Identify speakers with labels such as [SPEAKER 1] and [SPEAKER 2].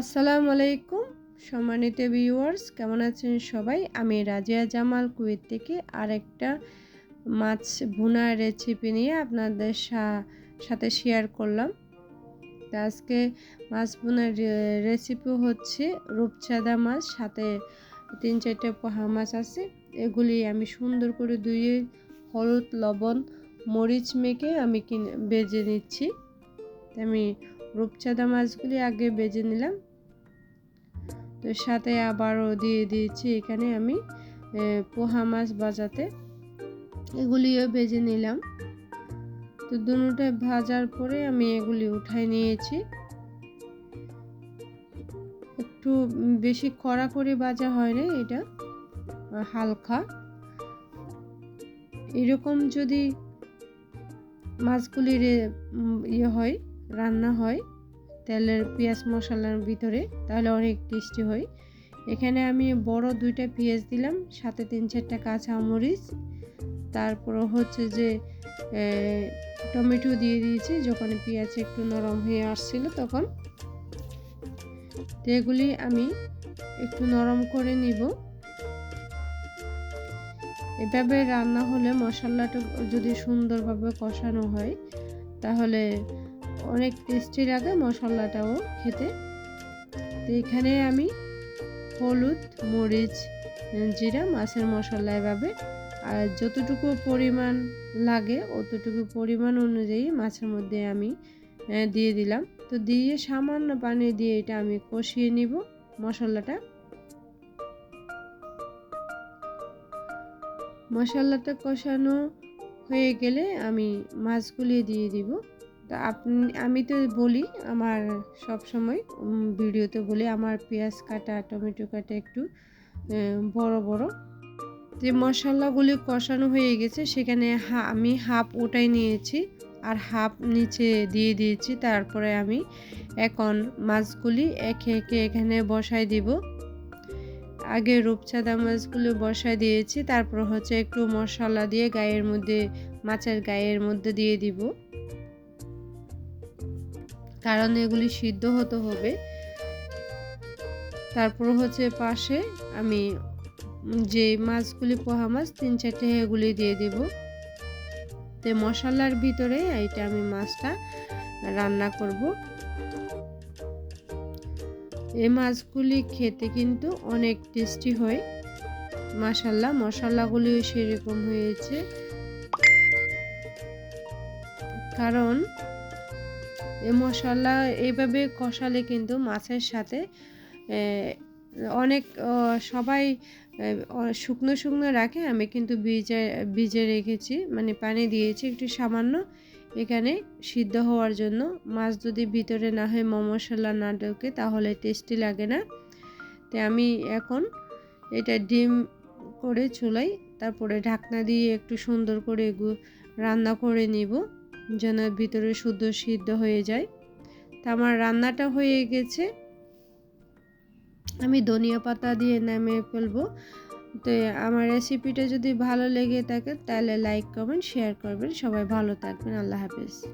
[SPEAKER 1] আসসালামু আলাইকুম, সম্মানিত ভিউয়ার্স কেমন আছেন সবাই? আমি রাজিয়া জামাল কুয়েত থেকে আরেকটা মাছ ভুনার রেসিপি নিয়ে আপনাদের সাথে শেয়ার করলাম। তো আজকে মাছ ভুনার রেসিপি হচ্ছে রূপচাঁদা মাছ, সাথে তিন চারটে পোহা মাছ আছে। এগুলি আমি সুন্দর করে ধুয়ে হলুদ, লবণ, মরিচ মেখে আমি কিনে, বেজে নিচ্ছি। আমি রূপচাঁদা মাছগুলি আগে বেজে নিলাম। তো সাথে আবারও দিয়ে দিয়েছি এখানে আমি পোহা মাছ বাজাতে এগুলিও বেজে নিলাম। তো দুটোটা ভাজার পরে আমি এগুলি উঠাই নিয়েছি। একটু বেশি কড়া করে ভাজা হয় না এটা, হালকা। এরকম যদি মাছগুলির ইয়ে হয়, রান্না হয় তেলের পেঁয়াজ মশলার ভিতরে, তাহলে অনেক টেস্টি হয়। এখানে আমি বড় দুইটা পেঁয়াজ দিলাম, সাথে তিন চারটা কাঁচা মরিচ। তারপর হচ্ছে যে টমেটো দিয়ে দিয়েছি, যখন পেঁয়াজ একটু নরম হয়ে আসছিল তখন। তো এগুলি আমি একটু নরম করে নিব। এভাবে রান্না হলে মশলাটা যদি সুন্দরভাবে কষানো হয়, তাহলে অনেক টেস্টি লাগে মশলাটাও খেতে। তো এখানে আমি হলুদ, মরিচ, জিরা, মাছের মশলা এভাবে। আর যতটুকু পরিমাণ লাগে অতটুকু পরিমাণ অনুযায়ী মাছের মধ্যে আমি দিয়ে দিলাম। তো দিয়ে সামান্য পানি দিয়ে এটা আমি কষিয়ে নিব মশলাটা। মশলাটা কষানো হয়ে গেলে আমি মাছগুলি দিয়ে দিব। তো আপনি, আমি তো বলি আমার সব সময় ভিডিওতে বলি আমার পেঁয়াজ কাটা, টমেটো কাটা একটু বড় বড়। যে মশলাগুলি কষানো হয়ে গেছে, সেখানে হা, আমি হাফ ওটাই নিয়েছি আর হাফ নিচে দিয়ে দিয়েছি। তারপরে আমি এখন মাছগুলি একে একে এখানে বসাই দিব। আগে রূপচাঁদা মাছগুলো বসাই দিয়েছি, তারপর হচ্ছে একটু মশলা দিয়ে গায়ের মধ্যে, মাছের গায়ের মধ্যে দিয়ে দিব। কারণ এগুলি সিদ্ধ হতে হবে। তারপর হচ্ছে পাশে আমি যে মাছগুলি, পোহা মাছ, তিন চারটে এগুলি দিয়ে দেব। তো মশলার ভিতরে এইটা আমি মাছটা রান্না করব। এই মাছগুলি খেতে কিন্তু অনেক টেস্টি হয়। মাসাল্লা মশলাগুলিও সেরকম হয়েছে। কারণ এই মশলা এইভাবে কষালে কিন্তু মাছের সাথে অনেক সবাই শুকনো শুকনো রাখে। আমি কিন্তু ভিজে ভিজে রেখেছি মানে পানি দিয়েছি একটু সামান্য। এখানে সিদ্ধ হওয়ার জন্য মাছ যদি ভিতরে না হয় মশলা না ঢোকে তাহলে টেস্টি লাগে না। তো আমি এখন এটা ডিম করে চুলাই, তারপরে ঢাকনা দিয়ে একটু সুন্দর করে রান্না করে নিব। যেন ভিতরে শুদ্ধ সিদ্ধ হয়ে যায়। তা আমার রান্নাটা হয়ে গেছে। আমি ধনিয়া পাতা দিয়ে নামিয়ে ফেলব। তো আমার রেসিপিটা যদি ভালো লেগে থাকে, তাহলে লাইক কমেন্ট শেয়ার করবেন। সবাই ভালো থাকবেন। আল্লাহ হাফেজ।